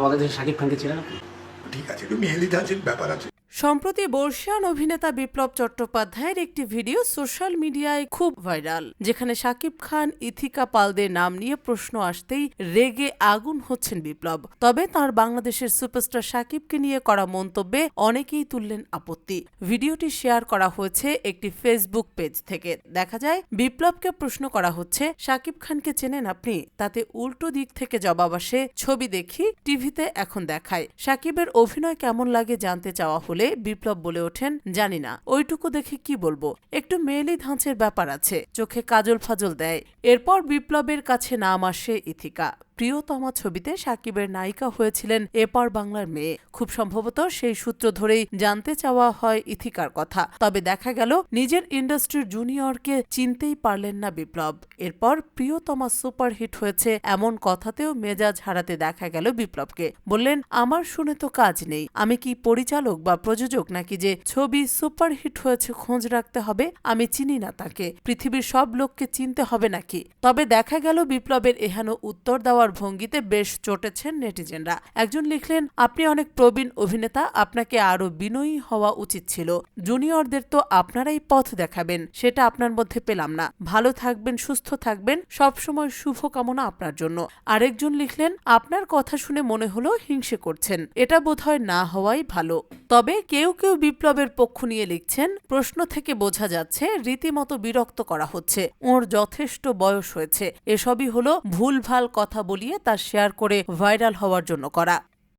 আমাদের সাকিব খানকে ছিলেন আপনি? ঠিক আছে একটু মেহেলিতে ব্যাপার আছে। সম্প্রতি বর্ষিয়ান অভিনেতা বিপ্লব চট্টোপাধ্যায়ের একটি ভিডিও সোশ্যাল মিডিয়ায় খুব ভাইরাল, যেখানে শাকিব খান, ইথিকা পালদের নাম নিয়ে প্রশ্ন আসতেই রেগে আগুন হচ্ছেন বিপ্লব। তবে তার বাংলাদেশের সুপারস্টার শাকিবকে নিয়ে করা মন্তব্যে অনেকেই তুললেন আপত্তি। ভিডিওটি শেয়ার করা হয়েছে একটি ফেসবুক পেজ থেকে। দেখা যায়, বিপ্লবকে প্রশ্ন করা হচ্ছে শাকিব খানকে চেনেন আপনি তাতে উল্টো দিক থেকে জবাব আসে, ছবি দেখি, টিভিতে এখন দেখায়। শাকিবের অভিনয় কেমন লাগে জানতে চাওয়া হলে বিপ্লব বলে ওঠেন, জানি না। ওইটুকু দেখে কি বলব? একটু মেয়েলি ধাঁচের ব্যাপার আছে, চোখে কাজল ফাজল দেয়। এরপর বিপ্লবের কাছে নাম আসে ইথিকা। প্রিয়তমা ছবিতে সাকিবের নায়িকা হয়েছিলেন এপার বাংলার মেয়ে। খুব সম্ভবত সেই সূত্র ধরেই জানতে চাওয়া হয় ইথিকার কথা। তবে দেখা গেল, নিজের ইন্ডাস্ট্রির জুনিয়রকে চিনতেই পারলেন না বিপ্লব। এরপর প্রিয়তমা সুপারহিট হয়েছে, এমন কথাতেও মেজাজ হারাতে দেখা গেল বিপ্লবকে। বললেন, আমার শুনে তো কাজ নেই। আমি কি পরিচালক বা প্রযোজক নাকি যে ছবি সুপারহিট হয়েছে খোঁজ রাখতে হবে? আমি চিনি না তাকে। পৃথিবীর সব লোককে চিনতে হবে নাকি? তবে দেখা গেল বিপ্লবের এহেন উত্তর দেওয়ার ভঙ্গিতে বেশ চটেছেন নেটিজেনরা। একজন লিখলেন, আপনি অনেক প্রবীণ অভিনেতা, আপনাকে আরও বিনয়ী হওয়া উচিত ছিল। জুনিয়রদের তো আপনারাই পথ দেখাবেন, সেটা আপনার মধ্যে পেলাম না। ভালো থাকবেন, সুস্থ থাকবেন, সবসময় শুভ কামনা আপনার জন্য। আরেকজন লিখলেন, আপনার কথা শুনে মনে হলো হিংসে করছেন। এটা বোধহয় না হওয়াই ভালো। তবে কেউ কেউ বিপ্লবের পক্ষ নিয়ে লিখছেন, প্রশ্ন থেকে বোঝা যাচ্ছে, রীতিমতো বিরক্ত করা হচ্ছে। ওর যথেষ্ট বয়স হয়েছে। এসবই হলো ভুলভাল কথা বলিয়ে তা শেয়ার করে ভাইরাল হওয়ার জন্য করা।